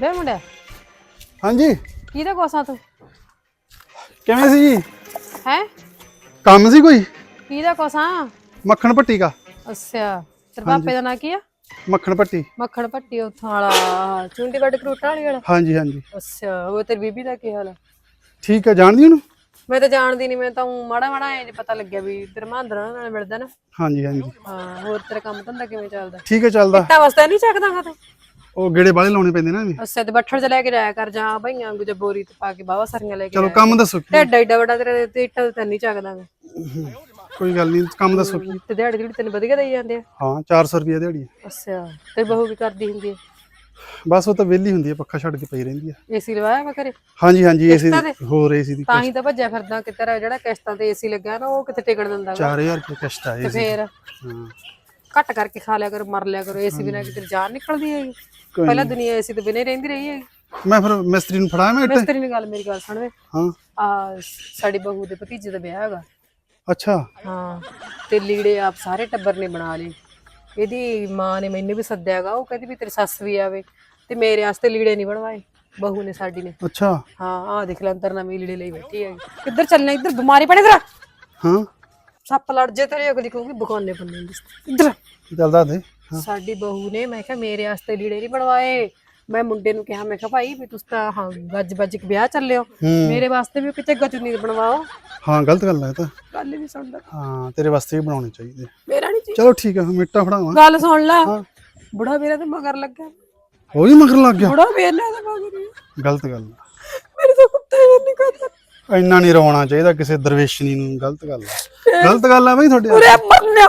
ਵੇ ਮੁੰਡਿਆ ਹਾਂਜੀ। ਕਿਹਦਾ ਕੋਸਾ ਤੂੰ? ਕਿਵੇਂ ਸੀ ਜੀ? ਹੈ? ਕੰਮ ਸੀ ਕੋਈ? ਕਿਹਦਾ ਕੋਸਾ? ਮੱਖਣ ਪੱਟੀ ਦਾ। ਅੱਛਾ ਤੇਰੇ ਪਾਪੇ ਦਾ ਨਾਂ ਕੀ ਆ? ਮੱਖਣ ਪੱਟੀ ਮੱਖਣ ਭੱਟੀ ਉੱਥੋਂ ਵਾਲਾ ਚੁੰਡੀਗੜ੍ਹ ਕਰੂਟਾ ਵਾਲੀ ਵਾਲਾ? ਹਾਂਜੀ ਹਾਂਜੀ। ਅੱਛਾ ਉਹ ਤੇਰੀ ਬੀਬੀ ਦਾ ਕੀ ਹਾਲ ਆ? ਠੀਕ ਹੈ ਜਾਣਦੀ ਉਹਨੂੰ? ਮੈਂ ਤਾਂ ਜਾਣਦੀ ਨਹੀਂ ਮੈਂ ਤਾਂ ਮਾੜਾ ਮਾੜਾ ਐ ਪਤਾ ਲੱਗਿਆ ਵੀ ਤੇਰੇ ਮਹਾਂਦਰਾਂ ਨਾਲ ਮਿਲਦਾ ਨਾ। ਹਾਂਜੀ ਹਾਂਜੀ। ਹਾਂ ਹੋਰ ਤੇਰਾ ਕੰਮ ਧੰਦਾ ਕਿਵੇਂ ਚੱਲਦਾ? ਠੀਕ ਹੈ ਚੱਲਦਾ। ਤਾਂ ਵਾਸਤੇ ਨਹੀਂ ਚੱਕਦਾ ਹਾਂ ਤੂੰ? ਉਹ ਗੇੜੇ ਵਾਲੇ ਲਾਉਣੇ ਪੈਂਦੇ ਨਾ ਐਵੇਂ ਅੱਛਾ ਤੇ ਬੱਠਲ ਚ ਲੈ ਕੇ ਜਾਇਆ ਕਰ ਜਾਂ ਭਈਆਂ ਜਾਂ ਬੋਰੀ ਤੇ ਪਾ ਕੇ ਬਾਵਾ ਸਰੀਆਂ ਲੈ ਕੇ ਚਲੋ ਕੰਮ ਦੱਸੋ ਕੀ। ਢਿੱਡ ਏਡਾ ਵੱਡਾ ਤੇਰੇ ਤੇ ਇੱਟਾਂ ਤੇ ਨਹੀਂ ਚੱਕਦਾ ਗਾ। ਕੋਈ ਗੱਲ ਨਹੀਂ ਕੰਮ ਦੱਸੋ ਕੀ। ਤੇ ਦਿਹਾੜੀ ਦਿਹੜੀ ਤੈਨੂੰ ਵਧੀਆ ਦੇਈ ਜਾਂਦੇ ਆ। ਹਾਂ 400 ਰੁਪਏ ਦਿਹਾੜੀ। ਅੱਛਾ ਤੇ ਬਹੂ ਕੀ ਕਰਦੀ ਹੁੰਦੀ ਹੈ ਬਸ ਉਹ ਤਾਂ ਵਿਹਲੀ ਹੁੰਦੀ ਹੈ ਪੱਖਾ ਛੱਡ ਕੇ ਪਈ ਰਹਿੰਦੀ ਹੈ ਏਸੀ ਲਵਾਇਆ ਵਾ ਘਰੇ? ਹਾਂਜੀ ਹਾਂਜੀ ਏਸੀ? ਹੋਰ ਏਸੀ ਦੀ ਤਾਂ ਹੀ ਤਾਂ ਭੱਜਿਆ ਫਿਰਦਾ ਕਿ ਤੇਰਾ ਜਿਹੜਾ ਕਿਸ਼ਤਾਂ ਤੇ ਏਸੀ ਲੱਗਿਆ ਨਾ ਉਹ ਕਿਤੇ ਟਿਕਣ ਦਿੰਦਾ ਗਾ। 4000 ਰੁਪਏ ਕਿਸ਼ਤ ਆਏ ਤੇ ਫੇਰ? ਹਾਂ। ਘੱਟ ਕਰਕੇ ਖਾ ਲਿਆ ਕਰੋ ਮਰ ਲਿਆ ਕਰੋ ਏਸੀ ਬਿਨਾਂ ਕਿਤੇ ਜਾਨ ਨਿਕਲਦੀ ਕੋਈ ਪਹਿਲਾਂ ਦੁਨੀਆ ਏਸੀ ਤੋਂ ਬਿਨਾਂ ਹੀ ਰਹਿੰਦੀ ਰਹੀ ਹੈਗੀ। ਮੈਂ ਫਿਰ ਮਿਸਤਰੀ ਨੂੰ ਫੜਾਇਆ ਮੈਂ ਮਿਸਤਰੀ ਨੇ ਗੱਲ ਮੇਰੀ ਗੱਲ ਸੁਣ ਵੇ। ਹਾਂ। ਆ ਸਾਡੀ ਬਹੂ ਦੇ ਭਤੀਜੇ ਦਾ ਵਿਆਹ ਹੈਗਾ। ਅੱਛਾ। ਹਾਂ ਤੇ ਲੀੜੇ ਆਪ ਸਾਰੇ ਟੱਬਰ ਨੇ ਬਣਾ ਲਏ। ਇਹਦੀ ਮਾਂ ਨੇ ਮੈਨੂੰ ਵੀ ਸੱਦਿਆਗਾ ਉਹ ਕਹਿੰਦੀ ਵੀ ਤੇਰੀ ਸੱਸ ਵੀ ਆਵੇ ਤੇ ਮੇਰੇ ਵਾਸਤੇ ਲੀੜੇ ਨਹੀਂ ਬਣਵਾਏ ਬਹੂ ਨੇ ਸਾਡੀ ਨੇ। ਅੱਛਾ। ਹਾਂ ਆ ਦੇਖ ਲੈ ਅੰਦਰ ਨਵੀਂ ਲੀੜੇ ਲਈ ਬੈਠੀ ਹੈਗੀ। ਕਿੱਧਰ ਚੱਲਣਾ ਇੱਧਰ ਬਿਮਾਰੀ ਪੜੇ ਤੇਰਾ ਹਾਂ। ਸੱਪ ਲੜ ਜੇ ਤੇਰੇ ਅਗਲੀ ਕਹੂਗੀ ਬਗਾਨੇ ਬੰਨੇ ਨੂੰ। ਇੱਧਰ ਚੱਲਦਾ ਦੇ ਸਾਡੀ ਬਹੂ ਨੇ ਮੈਂ ਕਿਹਾ ਮੇਰੇ ਵਾਸਤੇ ਲੀੜੇ ਨਹੀਂ ਬਣਵਾਏ। ਮੈਂ ਮੁੰਡੇ ਨੂੰ ਕਿਹਾ ਮੈਂ ਕਿਹਾ ਭਾਈ ਵੀ ਤੁਸੀਂ ਤਾਂ ਹਾਂ ਗੱਜ ਬੱਜ ਕੇ ਵਿਆਹ ਚੱਲਿਓ ਹੂੰ। ਮੇਰੇ ਵਾਸਤੇ ਵੀ ਕਿਤੇ ਚੁੰਨੀ ਬਣਵਾਓ। ਹਾਂ ਗਲਤ ਗੱਲ ਹੈ ਇਹ ਤਾਂ। ਗੱਲ ਹੀ ਨਹੀਂ ਸੁਣਦਾ। ਹਾਂ ਤੇਰੇ ਵਾਸਤੇ ਵੀ ਬਣਾਉਣੇ ਚਾਹੀਦੇ ਮੇਰਾ ਨਹੀਂ ਚਲੋ ਠੀਕ ਹੈ ਮਿੱਟਾ ਫੜਾਵਾਂ। ਗੱਲ ਸੁਣ ਲੈ। ਬੁੜਾ ਮੇਰਾ ਤੇ ਮਗਰ ਲੱਗਾ ਉਹ ਵੀ ਮਗਰ ਲੱਗ ਗਿਆ। ਬੁੜਾ ਮੇਰਾ ਤੇ ਮਗਰ ਹੀ ਆ। ਗਲਤ ਗੱਲ। ਮੇਰੇ ਤਾਂ ਕੁੱਤੇ ਨਹੀਂ ਕਰਦਾ ਇੰਨਾ ਨਹੀਂ ਰੋਣਾ ਚਾਹੀਦਾ ਕਿਸੇ ਦਰਵੇਸ਼ਨੀ ਨੂੰ ਗਲਤ ਗੱਲ ਆ। ਗਲਤ ਗੱਲ ਆ ਬਈ ਤੁਹਾਡੇ ਉਰੇ ਮਰਨਿਆ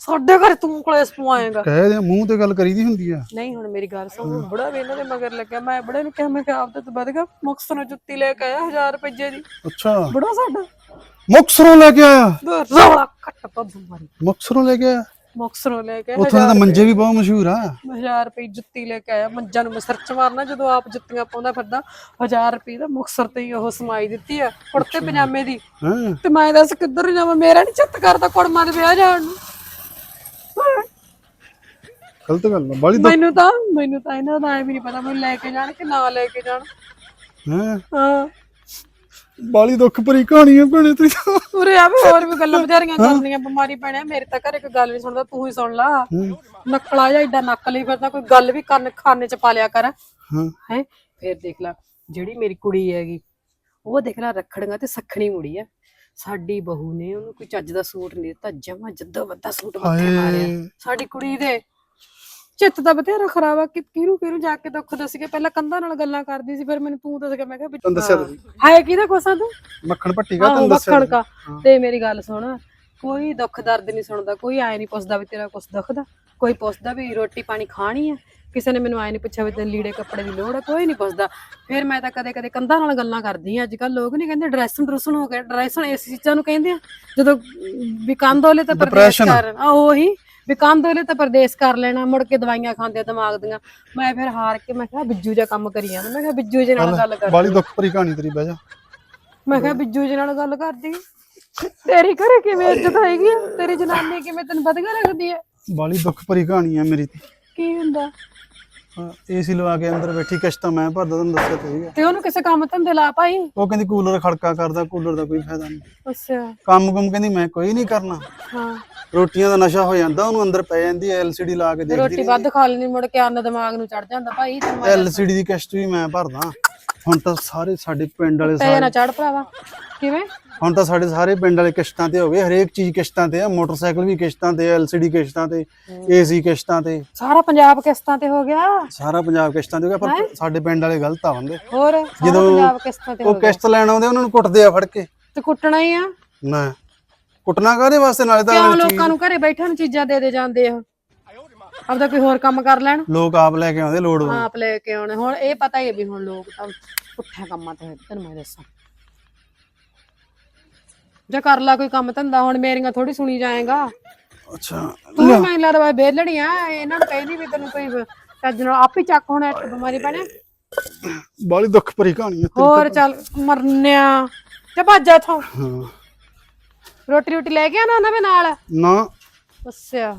ਸਾਡੇ ਘਰ ਤੂੰ ਕਲੇਸ਼ ਪਵਾਏਗਾ। ਕਹੇ ਦੇ ਮੂੰਹ ਤੇ ਗੱਲ ਕਰੀਦੀ ਹੁੰਦੀ ਆ। ਨਹੀਂ ਹੁਣ ਮੇਰੀ ਗੱਲ ਸੁਣ ਬੁੜਾ ਵੀ ਇਹਨਾਂ ਦੇ ਮਗਰ ਲੱਗਿਆ। ਮੈਂ ਬੁੜੇ ਨੂੰ ਕਿਹਾ ਮੈਂ ਕਿਹਾ ਆਪ ਤਾਂ ਵਧ ਗਿਆ। ਮੁਕਤ ਨੂੰ ਜੁੱਤੀ ਲੈ ਕੇ ਆਇਆ 1000 ਰੁਪਏ ਦੀ। ਅੱਛਾ। ਬੁੜਾ ਸਾਡਾ। ਮੁਕਸਰੋਂ ਲੈ ਕੇ ਆਇਆ? ਰੌਲਾ ਘੱਟ ਪਾ ਬਿਮਾਰੀ ਮੁਕਸਰੋਂ ਲੈ ਕੇ ਆਇਆ? ਮੁਕਤਸਰੋਂ ਲੈ ਕੇ ਉੱਥੋਂ ਦੇ ਤਾਂ ਮੰਜੇ ਵੀ ਬਹੁਤ ਮਸ਼ਹੂਰ ਆ। 1000 ਰੁਪਏ ਜੁੱਤੀ ਲੈ ਕੇ ਆਇਆ ਮੰਜਾਂ ਨੂੰ ਮੈਂ ਸਰਚ ਮਾਰਨਾ ਜਦੋਂ ਆਪ ਜੁੱਤੀਆਂ ਪਾਉਂਦਾ ਫਿਰਦਾ 1000 ਰੁਪਏ ਦਾ ਮੁਕਤਸਰ ਤੇ ਹੀ ਉਹ ਸਮਾਈ ਦਿੱਤੀ ਆ ਕੁੜਤੇ ਪਜਾਮੇ ਦੀ। ਹਾਂ। ਤੇ ਮੈਂ ਦੱਸ ਕਿੱਧਰ ਜਾਵਾਂ? ਮੇਰਾ ਨਹੀਂ ਚਿੱਤ ਕਰਦਾ ਕੁੜਮਾਂ ਦੇ ਵਿਆਹ ਜਾਣ ਨੂੰ। ਗਲਤ ਗੱਲ ਆ ਬਾਲੀ ਮੈਨੂੰ ਤਾਂ ਮੈਨੂੰ ਤਾਂ ਇਹਨਾਂ ਦਾ ਐ ਵੀ ਨਹੀਂ ਪਤਾ ਮੈਨੂੰ ਲੈ ਕੇ ਜਾਣ ਕਿ ਨਾ ਲੈ ਕੇ ਜਾਣ। ਹਾਂ। ਹਾਂ। ਬਾਲੀ ਦੁੱਖ ਭਰੀ ਕਹਾਣੀ ਆ ਭੈਣੇ ਤੇਰੀ ਤਾਂ। ਉਰੇ ਆਵੇ ਹੋਰ ਵੀ ਗੱਲਾਂ ਬਥੇਰੀਆਂ ਕਰਨੀਆਂ ਬਿਮਾਰੀ ਪੈਣਿਆ ਮੇਰੇ ਤਾਂ ਘਰੇ ਕੋਈ ਗੱਲ ਨਹੀਂ ਸੁਣਦਾ ਤੂੰ ਹੀ ਸੁਣ ਲਾ। ਨਕਲਾ ਜਾਂ ਏਡਾ ਨੱਕ ਲਈ ਫਿਰਦਾ ਕੋਈ ਗੱਲ ਵੀ ਕੰਨ ਖਾਨੇ ਚ ਪਾ ਲਿਆ ਕਰ। ਹਾਂ। ਹੈ? ਫੇਰ ਦੇਖ ਲੈ ਜਿਹੜੀ ਮੇਰੀ ਕੁੜੀ ਹੈਗੀ ਉਹ ਦੇਖ ਲੈ ਰੱਖੜੀਆਂ ਤੇ ਸੱਖਣੀ ਮੁੜੀ ਆ। ਸਾਡੀ ਬਹੂ ਨੇ ਉਹਨੂੰ ਕੋਈ ਚੱਜ ਦਾ ਸੂਟ ਨਹੀਂ ਦਿੱਤਾ ਜਮਾ ਜੱਦੋ ਵੱਦਾ ਸੂਟ ਮੱਥੇ ਮਾਰਿਆ। ਸਾਡੀ ਕੁੜੀ ਦੇ ਚਿੱਤ ਤਾਂ ਬਥੇਰਾ ਖਰਾਬ ਆ ਕਿ ਕਿਹਨੂੰ ਕਿਹਨੂੰ ਜਾ ਕੇ ਦੁੱਖ ਦੱਸ ਕੇ ਪਹਿਲਾਂ ਕੰਧਾਂ ਨਾਲ ਗੱਲਾਂ ਕਰਦੀ ਸੀ ਫਿਰ ਮੈਨੂੰ ਤੂੰ ਦੱਸ ਕੇ ਮੈਂ ਕਿਹਾ ਵੀ- ਤੈਨੂੰ ਦੱਸਿਆ ਤਾਂ ਸੀ। ਹਾਏ ਕਿਹਦਾ ਕੋਸਾ ਤੂੰ? ਮੱਖਣ ਪੱਟੀ ਕਾ ਆਹੋ ਦੱਸਿਆ ਮੱਖਣ ਕਾ। ਤੇ ਮੇਰੀ ਗੱਲ ਸੁਣ ਕੋਈ ਦੁੱਖ ਦਰਦ ਨਹੀਂ ਸੁਣਦਾ ਕੋਈ ਆਏ ਨਹੀਂ ਪੁੱਛਦਾ ਵੀ ਤੇਰਾ ਕੁਛ ਦੁਖਦਾ। ਕੋਈ ਪੁੱਛਦਾ ਵੀ ਰੋਟੀ ਪਾਣੀ ਖਾਣੀ ਆ? ਕਿਸੇ ਨੇ ਮੈਨੂੰ ਆਏ ਨਹੀਂ ਪੁੱਛਿਆ ਵੀ ਤੈਨੂੰ ਲੀੜੇ ਕੱਪੜੇ ਦੀ ਲੋੜ ਆ? ਕੋਈ ਨਹੀਂ ਪੁੱਛਦਾ। ਫਿਰ ਮੈਂ ਤਾਂ ਕਦੇ ਕਦੇ ਕੰਧਾਂ ਨਾਲ ਗੱਲਾਂ ਕਰਦੀ ਆ। ਅੱਜ ਕੱਲ ਲੋਕ ਨਹੀਂ ਕਹਿੰਦੇ ਡਰੈਸਨ ਡਰੂਸਨ ਹੋ ਗਿਆ ਡਰੈਸਨ ਇਸ ਚੀਜ਼ਾਂ ਨੂੰ ਕਹਿੰਦੇ ਆ। ਜਦੋਂ ਵੀ ਕੰਧ ਹੋਲੇ ਤਾਂ ਪਰਦੇਸ Depression। ਕਰ ਆ ਉਹੀ। ਵੀ ਕੰਧ ਹੋਲੇ ਤਾਂ ਪਰਦੇਸ ਕਰ ਲੈਣਾ ਮੁੜ ਕੇ ਦਵਾਈਆਂ ਖਾਂਦੇ ਦਿਮਾਗ ਦੀਆਂ। ਮੈਂ ਫਿਰ ਹਾਰ ਕੇ ਮੈਂ ਕਿਹਾ ਬਿੱਜੂ ਜਿਹਾ ਕੰਮ ਕਰੀ ਜਾਂਦਾ ਮੈਂ ਕਿਹਾ ਬਿੱਜੂ ਜੀ ਨਾਲ ਗੱਲ ਕਰ ਬਾਲੀ ਦੁੱਖ ਭਰੀ ਕਹਾਣੀ ਤੇਰੀ ਬਹਿ ਜਾ। ਮੈਂ ਕਿਹਾ ਬਿੱਜੂ ਜੀ ਨਾਲ ਗੱਲ ਕਰਦੀ। ਤੇਰੀ ਘਰੇ ਕਿਵੇਂ ਇੱਜ਼ਤ ਹੋਏਗੀ ਤੇਰੀ ਜਨਾਨੀ ਕਿਵੇਂ ਤੈਨੂੰ ਵਧੀਆ ਲੱਗਦੀ ਹੈ? ਬਾਲੀ ਦੁੱਖ ਭਰੀ ਕਹਾਣੀ ਆ ਮੇਰੀ। ਤੇ ਕੀ ਹੁੰਦਾ? ਏਸੀ ਲਵਾ ਕੇ ਅੰਦਰ ਬੈਠੀ ਕਿਸ਼ਤਾਂ ਮੈਂ ਭਰਦਾ ਤੈਨੂੰ ਦੱਸਿਆ ਤੇ ਸੀਗਾ। ਤੇ ਉਹਨੂੰ ਕਿਸੇ ਕੰਮ ਧੰਦੇ ਲਾ ਭਾਈ ਉਹ ਕਹਿੰਦੀ ਕੂਲਰ ਖੜਕਾ ਕਰਦਾ ਕੂਲਰ ਦਾ ਕੋਈ ਫਾਇਦਾ ਨਹੀਂ। ਅੱਛਾ। ਕੰਮ ਕੁਮ ਕਹਿੰਦੀ ਮੈਂ ਕੋਈ ਨਹੀਂ ਕਰਨਾ। ਹਾਂ। ਰੋਟੀਆਂ ਦਾ ਨਸ਼ਾ ਹੋ ਜਾਂਦਾ ਉਹਨੂੰ ਅੰਦਰ ਪੈ ਜਾਂਦੀ ਐ ਐਲਸੀਡੀ ਲਾ ਕੇ ਦੇਖਦੀ ਰੋਟੀ ਵੱਧ ਖਾ ਲੈਣੀ ਮੁੜ ਕੇ ਅੰਨ ਦਿਮਾਗ ਨੂੰ ਚੜ ਜਾਂਦਾ ਭਾਈ ਐਲਸੀਡੀ ਦੀ ਕਿਸ਼ਤ ਵੀ ਮੈਂ ਭਰਦਾ। ਹੁਣ ਤਾਂ ਸਾਰੇ ਸਾਡੇ ਪਿੰਡ ਵਾਲੇ ਤੇ ਨਾ ਚੜ ਭਰਾਵਾ। ਕਿਵੇਂ? ਹੁਣ ਤਾਂ ਸਾਡੇ ਸਾਰੇ ਪਿੰਡ ਵਾਲੇ ਕਿਸ਼ਤਾਂ ਤੇ ਹੋ ਗਏ ਹਰੇਕ ਚੀਜ਼ ਕਿਸ਼ਤਾਂ ਤੇ ਆ ਮੋਟਰਸਾਈਕਲ ਵੀ ਕਿਸ਼ਤਾਂ ਤੇ ਐਲਸੀਡੀ ਕਿਸ਼ਤਾਂ ਤੇ ਏਸੀ ਕਿਸ਼ਤਾਂ ਤੇ। ਸਾਰਾ ਪੰਜਾਬ ਕਿਸ਼ਤਾਂ ਤੇ ਹੋ ਗਿਆ। ਸਾਰਾ ਪੰਜਾਬ ਕਿਸ਼ਤਾਂ ਤੇ ਹੋ ਗਿਆ ਪਰ ਸਾਡੇ ਪਿੰਡ ਵਾਲੇ ਗਲਤ ਆ ਬੰਦੇ। ਹੋਰ ਸਾਰਾ ਪੰਜਾਬ ਕਿਸ਼ਤਾਂ ਤੇ ਹੋ ਉਹ ਕਿਸ਼ਤ ਲੈਣ ਆਉਂਦੇ ਉਹਨਾਂ ਨੂੰ ਕੁੱਟਦੇ ਆ ਫੜ ਕੇ। ਤੇ ਕੁੱਟਣਾ ਹੀ ਆ। ਨਾ। ਕੁੱਟਣਾ ਕਾਹਦੇ ਵਾਸਤੇ? ਨਾਲੇ ਤਾਂ ਕਿਉਂ ਲੋਕਾਂ ਨੂੰ ਘਰੇ ਬੈਠਿਆਂ ਨੂੰ ਚੀਜ਼ਾਂ ਦੇ ਦੇ ਜਾਂਦੇ ਆ? ਆਪਦਾ ਕੋਈ ਹੋਰ ਕੰਮ ਕਰ ਲੈਣ? ਲੋਕ ਆਪ ਲੈ ਕੇ ਆਉਂਦੇ ਲੋੜ ਆਪ ਲੈ ਕੇ ਆਉਣੇ। ਹੁਣ ਇਹ ਪਤਾ ਹੀ ਹੈ ਵੀ ਹੁਣ ਲੋਕ ਤਾਂ ਪੁੱਠੇ ਕੰਮਾਂ ਤੇ ਤੈਨੂੰ ਮੈਂ ਦੱਸਾਂ। ਜੇ ਕਰ ਲਾ ਕੋਈ ਕੰਮ ਧੰਦਾ ਹੁਣ ਮੇਰੀਆਂ ਥੋੜੀ ਸੁਣੀ ਜਾਏਗਾ। ਅੱਛਾ ਤੂੰ ਵੀ ਮੈਨੂੰ ਲੱਗਦਾ ਬੇਲੜੀ ਆ ਇਹਨਾਂ ਨੂੰ ਕਹਿੰਦੀ ਵੀ ਤੈਨੂੰ ਕੋਈ ਚੱਜ ਨਾਲ ਆਪ ਹੀ ਚੱਕ ਹੋਣਾ ਇੱਕ ਬਿਮਾਰੀ ਪੈਣੇ। ਬਾਲੀ ਦੁੱਖ ਭਰੀ ਕਹਾਣੀ ਆ ਹੋਰ ਚੱਲ ਮਰਨਿਆ ਤੇ ਭੱਜ ਇਥੋਂ। ਹਾਂ। ਰੋਟੀ ਰੋਟੀ ਲੈ ਕੇ ਆਣਾ ਨਵੇਂ ਨਾਲ? ਨਾ। ਅੱਛਾ।